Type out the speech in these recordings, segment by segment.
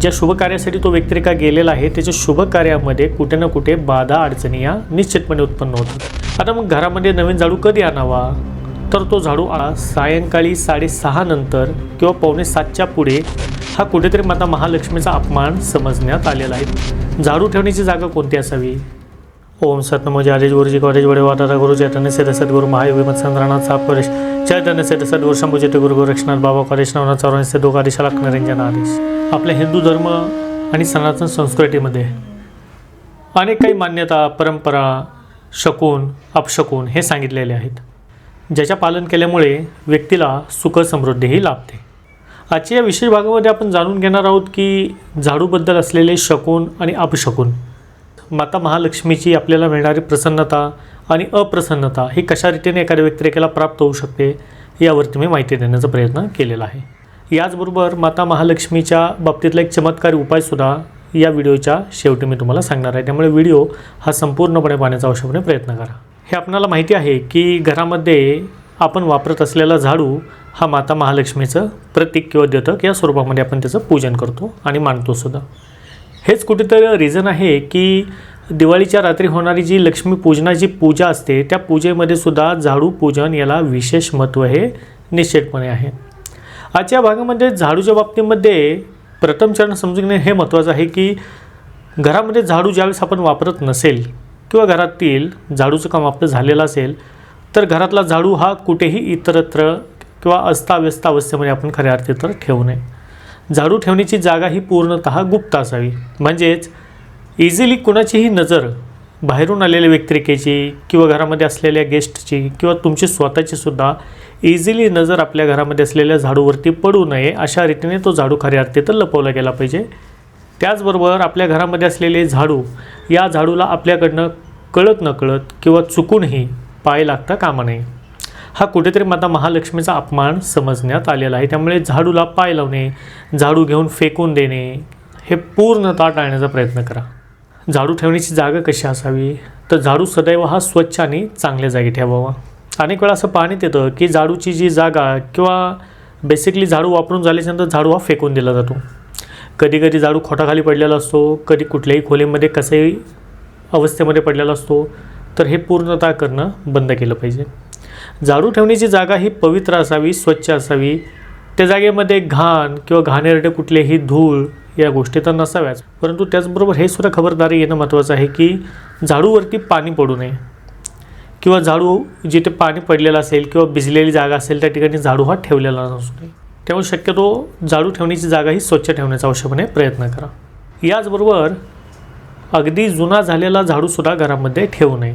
ज्या शुभ कार्यासाठी तो व्यक्तिरेखा गेलेला आहे त्याच्या शुभ कार्यामध्ये कुठे ना कुठे बाधा अडचणी या निश्चितपणे उत्पन्न होतात. आता मग घरामध्ये नवीन झाडू कधी आणावा? तर तो झाडू आळा सायंकाळी साडेसहा नंतर किंवा पावणे सातच्या पुढे हा कुठेतरी माता महालक्ष्मीचा अपमान समजण्यात आलेला आहे. झाडू ठेवण्याची जागा कोणती असावी? ओम सतनमो आदेश गुरुजी कॉलेज वडे वाटारा गुरु चैतन्य सेद सद्गुरु महायोगी मत चंद्रनाथ साप कॉलेज चैतन्य सेद सद्गुरु शंभू गुरु गोरक्षनाथ बाबा कॉलेज नवनाथ चौऱ्याण्णव सिद्ध दोघ आदेशाला आदेश आपल्या हिंदू धर्म आणि सनातन संस्कृतीमध्ये अनेक काही मान्यता परंपरा शकून अपशकून हे सांगितलेले आहेत ज्याच्या पालन केल्यामुळे व्यक्तीला सुख समृद्धीही लाभते. आजच्या या विशेष भागामध्ये आपण जाणून घेणार आहोत की झाडूबद्दल असलेले शकून आणि अपशकून माता महालक्ष्मीची आपल्याला मिळणारी प्रसन्नता आणि अप्रसन्नता ही कशा रीतीने एखाद्या व्यक्तिरेखेला प्राप्त होऊ शकते यावरती मी माहिती देण्याचा प्रयत्न केलेला आहे. याचबरोबर माता महालक्ष्मीच्या बाबतीतला एक चमत्कारी उपायसुद्धा या व्हिडिओच्या शेवटी मी तुम्हाला सांगणार आहे. त्यामुळे व्हिडिओ हा संपूर्णपणे पाहण्याचा आवश्यकपणे प्रयत्न करा. हे आपणाला माहिती आहे की घरामध्ये आपण वापरत असलेला झाडू हा माता महालक्ष्मीचं प्रतीक किंवा द्योतक या स्वरूपामध्ये आपण त्याचं पूजन करतो आणि मानतो सुद्धा. हेच कुठेतरी रिझन आहे की दिवाळीच्या रात्री होणारी जी लक्ष्मी पूजनाची पूजा असते त्या पूजेमध्ये सुद्धा झाडू पूजन याला विशेष महत्त्व हे निश्चितपणे आहे. आजच्या भागामध्ये झाडूच्या बाबतीमध्ये प्रथम चरण समजून घेणे हे महत्त्वाचं आहे की घरामध्ये झाडू ज्यावेळेस आपण वापरत नसेल किंवा घरातील झाडूचं काम आपलं झालेलं असेल तर घरातला झाडू हा कुठेही इतरत्र किंवा अस्ताव्यस्त अवस्थेमध्ये आपण खऱ्या अर्थी तर ठेवू नये. झाडू ठेवण्याची जागा ही पूर्णतः गुप्त असावी. म्हणजेच इझिली कुणाचीही नजर बाहेरून आलेल्या व्यक्तिरेखेची किंवा घरामध्ये असलेल्या गेस्टची किंवा तुमची स्वतःची सुद्धा इझिली नजर आपल्या घरामध्ये असलेल्या झाडूवरती पडू नये अशा रीतीने तो झाडू खऱ्या अर्थी तर लपवला गेला पाहिजे. त्याचबरोबर आपल्या घरामध्ये असलेले झाडू या झाडूला आपल्याकडनं कळत नकळत किंवा चुकूनही पाय लागता कामा नये. हा कुठेतरी माता महालक्ष्मीचा अपमान समजण्यात आलेला आहे. त्यामुळे झाडूला पाय लावणे झाडू घेऊन फेकून देणे हे पूर्णतः टाळण्याचा प्रयत्न करा. झाडू ठेवण्याची जागा कशी असावी? तर झाडू सदैव हा स्वच्छ आणि चांगल्या जागी ठेवावा. अनेक वेळा असं पाहण्यात येतं की झाडूची जी जागा किंवा बेसिकली झाडू वापरून झाल्याच्यानंतर झाडू हा फेकून दिला जातो. कधी कधी झाडू खोटाखाली पडलेला असतो कधी कुठल्याही खोलीमध्ये कसाही अवस्थेमध्ये पडलेला असतो तर हे पूर्णतः करणं बंद केलं पाहिजे. झाडू ठेवण्याची जागा ही पवित्र असावी स्वच्छ असावी. त्या जागेमध्ये घाण किंवा घाणेरडे कुठलेही धूळ या गोष्टी तर नसाव्याच. परंतु त्याचबरोबर हे सुद्धा खबरदारी येणं महत्त्वाचं आहे की झाडूवरती पाणी पडू नये. किंवा झाडू जिथे पाणी पडलेलं असेल किंवा भिजलेली जागा असेल त्या ठिकाणी झाडू हा ठेवलेला नसू नये. त्यामुळे शक्यतो झाडू ठेवण्याची जागा ही स्वच्छ ठेवण्याचा आवश्यकपणे प्रयत्न करा. याचबरोबर अगदी जुना झालेला झाडूसुद्धा घरामध्ये ठेवू नये.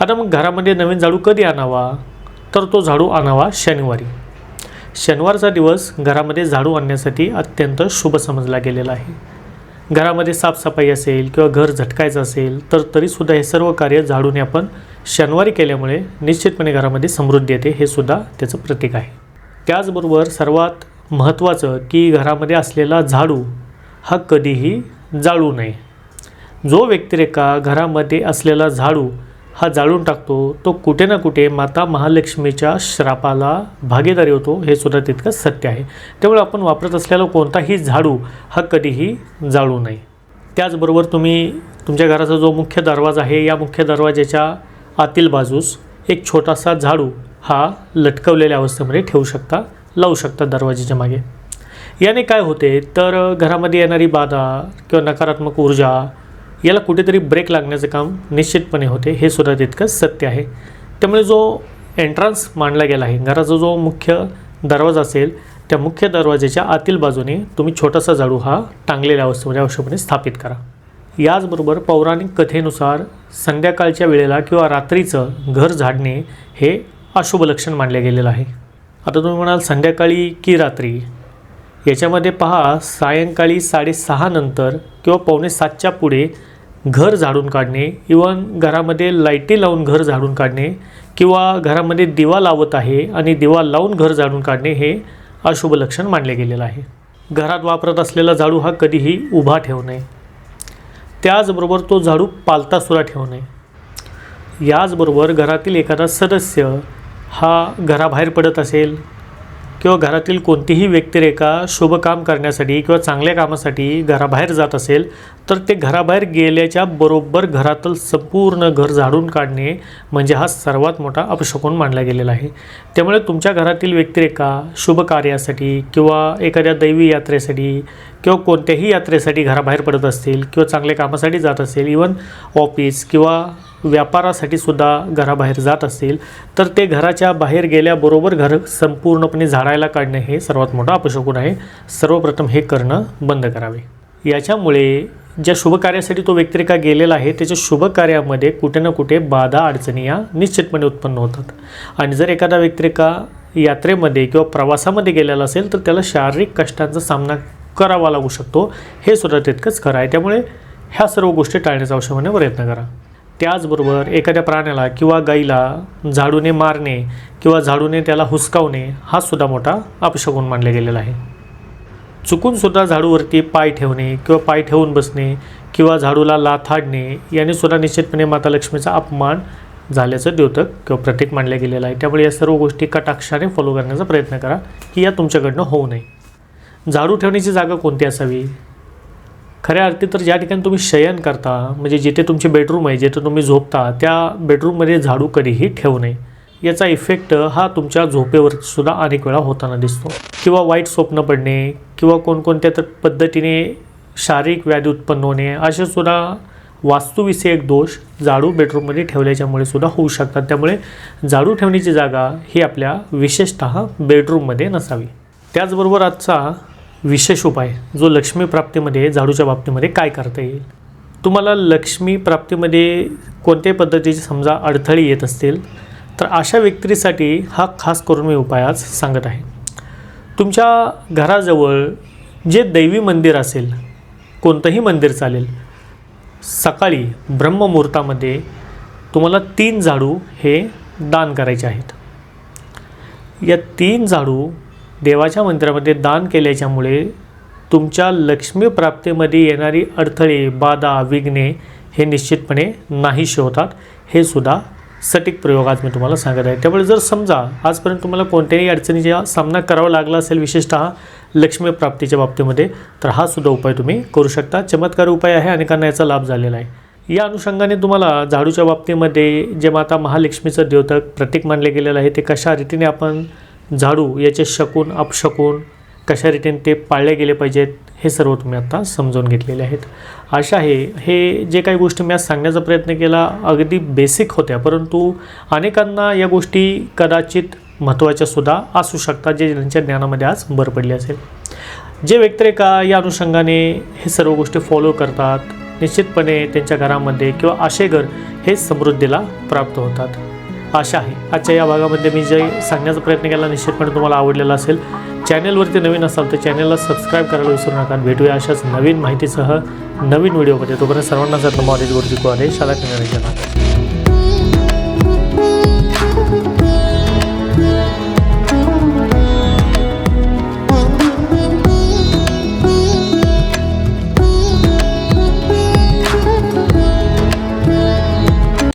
आता मग घरामध्ये नवीन झाडू कधी आणावा? तर तो झाडू आणावा शनिवारी. शनिवारचा दिवस घरामध्ये झाडू आणण्यासाठी अत्यंत शुभ समजला गेलेला आहे. घरामध्ये साफसफाई असेल किंवा घर झटकायचं असेल तर तरीसुद्धा हे सर्व कार्य झाडूने आपण शनिवारी केल्यामुळे निश्चितपणे घरामध्ये समृद्धी येते हे सुद्धा त्याचं प्रतीक आहे. त्याचबरोबर सर्वात महत्त्वाचं की घरामध्ये असलेला झाडू हा कधीही जाळू नये. जो व्यक्तिरेखा घरामध्ये असलेला झाडू हा जाळून टाकतो. तो कुठे ना कुठे माता महालक्ष्मीच्या श्रापाला भागीदारी होतो. हे सुद्धा तितकंच सत्य आहे. त्यामुळे आपण वापरत असलेला कोणताही झाडू हा कधीही जाळू नये. त्याचबरोबर तुम्ही तुमच्या घराचा जो मुख्य दरवाजा आहे या मुख्य दरवाजाच्या आतील बाजूस एक छोटासा झाडू हा लटकवलेल्या अवस्थेमध्ये ठेवू शकता लावू शकता दरवाजेच्या मागे. याने काय होते? तर घरामध्ये येणारी बाधा किंवा नकारात्मक ऊर्जा याला कुठेतरी ब्रेक लागण्याचं काम निश्चितपणे होते. हे सुद्धा तितकंच सत्य आहे. त्यामुळे जो एंट्रान्स मांडला गेला आहे घराचा जो मुख्य दरवाजा असेल त्या मुख्य दरवाजाच्या आतील बाजूने तुम्ही छोटासा झाडू हा टांगलेल्या म्हणजे अवस्थेमध्ये आवश्यकपणे स्थापित करा. याचबरोबर पौराणिक कथेनुसार संध्याकाळच्या वेळेला किंवा रात्रीचं घर झाडणे हे अशुभ लक्षण मानलं गेलेलं आहे. आता तुम्ही म्हणाल संध्याकाळी की रात्री? याच्यामध्ये पहा सायंकाळी साडेसहा नंतर किंवा पावणे सातच्या पुढे घर झाडून काढणे इवन घरामध्ये लाईटी लावून घर झाडून काढणे किंवा घरामध्ये दिवा लावत आहे आणि दिवा लावून घर झाडून काढणे हे अशुभ लक्षण मानले गेलेलं आहे. घरात वापरत असलेला झाडू हा कधीही उभा ठेवू नये. त्याचबरोबर तो झाडू पालतासुद्धा ठेवू नये. याचबरोबर घरातील एखादा सदस्य हा घराबाहेर पडत असेल किंवा घरातील कोणतीही व्यक्तिरेखा शुभ काम करण्यासाठी किंवा चांगल्या कामासाठी घराबाहेर जात असेल तर ते घराबाहेर गेल्याच्या बरोबर घरातील संपूर्ण घर झाडून काढणे म्हणजे हा सर्वात मोठा अपशकुन मानला गेलेला आहे. त्यामुळे तुमच्या घरातील व्यक्तिरेखा शुभ कार्यासाठी किंवा एखाद्या दैवी यात्रेसाठी किंवा कोणत्याही यात्रेसाठी घराबाहेर पडत असतील किंवा चांगल्या कामासाठी जात असेल इवन ऑफिस किंवा व्यापारासाठी सुद्धा घराबाहेर जात असतील तर ते घराच्या बाहेर गेल्याबरोबर घर संपूर्णपणे झाडायला काढणे हे सर्वात मोठं अपशकुन आहे. सर्वप्रथम हे करणं बंद करावे. याच्यामुळे ज्या शुभ कार्यासाठी तो व्यक्तिरेखा गेलेला आहे त्याच्या शुभ कार्यामध्ये कुठे ना कुठे बाधा अडचणी या निश्चितपणे उत्पन्न होतात. आणि जर एखादा व्यक्तिरेखा यात्रेमध्ये किंवा प्रवासामध्ये गेलेला असेल तर त्याला शारीरिक कष्टांचा सामना करावा लागू शकतो. हे सुद्धा तितकंच खरं आहे. त्यामुळे ह्या सर्व गोष्टी टाळण्याचा आवश्यकपणे प्रयत्न करा. त्याचबरोबर एखाद्या प्राण्याला किंवा गाईला झाडूने मारणे किंवा झाडूने त्याला हुसकावणे हा सुद्धा मोठा अपशगुन मानला गेलेला आहे. चुकून सुद्धा झाडूवरती पाय ठेवणे किंवा पाय ठेवून बसणे किंवा झाडूला लाथाडणे याने सुद्धा निश्चितपणे माता लक्ष्मीचा अपमान झाल्याचं द्योतक किंवा प्रतीक मानलं गेलेलं आहे. त्यामुळे या सर्व गोष्टी कटाक्षाने फॉलो करण्याचा प्रयत्न करा की या तुमच्याकडनं होऊ नये. झाडू ठेवण्याची जागा कोणती असावी? खऱ्या अर्थी तर ज्या ठिकाणी तुम्ही शयन करता म्हणजे जिथे तुमचे बेडरूम आहे जिथे तुम्ही झोपता त्या बेडरूममध्ये झाडू कधीही ठेवू नये. याचा इफेक्ट हा तुमच्या झोपेवर सुद्धा अनेक वेळा होताना दिसतो. किंवा वाईट स्वप्न पडणे किंवा कोणकोणत्या तर पद्धतीने शारीरिक व्याधी उत्पन्न होणे असे सुद्धा वास्तुविषयक दोष झाडू बेडरूममध्ये ठेवल्याच्यामुळे सुद्धा होऊ शकतात. त्यामुळे झाडू ठेवण्याची जागा ही आपल्या विशेषतः बेडरूममध्ये नसावी. त्याचबरोबर आजचा विशेष उपाय जो लक्ष्मी प्राप्तीमध्ये झाडूच्या बाबतीमध्ये काय करता येईल? तुम्हाला लक्ष्मी प्राप्तीमध्ये कोणत्याही पद्धतीचे समजा अडथळे येत असतील तर अशा व्यक्तीसाठी हा खास करून मी उपाय आज सांगत आहे. तुमच्या घराजवळ जे दैवी मंदिर असेल कोणतंही मंदिर चालेल सकाळी ब्रह्ममुहूर्तामध्ये तुम्हाला तीन झाडू हे दान करायचे आहेत. या तीन झाडू देवाच्या मंदिरामध्ये दान केल्याच्यामुळे तुमच्या लक्ष्मी प्राप्तीमध्ये येणारी अडथळे बाधा विघ्ने हे निश्चितपणे नाहीशी होतात. हे सुद्धा सटीक प्रयोग आज मी तुम्हाला सांगत आहे. त्यामुळे जर समजा आजपर्यंत तुम्हाला कोणत्याही अडचणीचा सामना करावा लागला असेल विशेषतः लक्ष्मी प्राप्तीच्या बाबतीमध्ये तर हा सुद्धा उपाय तुम्ही करू शकता. चमत्कार उपाय आहे अनेकांना याचा लाभ झालेला आहे. या अनुषंगाने तुम्हाला झाडूच्या बाबतीमध्ये जे माता महालक्ष्मीचं द्योतक प्रतीक मानले गेलेलं आहे ते कशा रीतीने आपण झाडू याचे शकून अपशकून कशा रीतीने ते पाळले गेले पाहिजेत हे सर्व तुम्ही आता समजून घेतलेले आहेत. आशा आहे हे जे काही गोष्टी मी आज सांगण्याचा प्रयत्न केला अगदी बेसिक होत्या परंतु अनेकांना या गोष्टी कदाचित महत्त्वाच्या सुद्धा असू शकतात जे त्यांच्या ज्ञानामध्ये आज भर पडली असेल. जे व्यक्तिरेखा या अनुषंगाने हे सर्व गोष्टी फॉलो करतात निश्चितपणे त्यांच्या घरामध्ये किंवा आशेघर हे समृद्धीला प्राप्त होतात. आशा आहे. आजच्या या भागामध्ये मी जे सांगण्याचा प्रयत्न केला निश्चितपणे तुम्हाला आवडलेला असेल. चॅनेलवरती नवीन असाल तर चॅनेलला सबस्क्राईब करायला विसरू नका. भेटूया अशाच नवीन माहितीसह नवीन व्हिडिओमध्ये. तोपर्यंत सर्वांना जर नमॉलेज गुरुजी कॉलेज शाळा शाला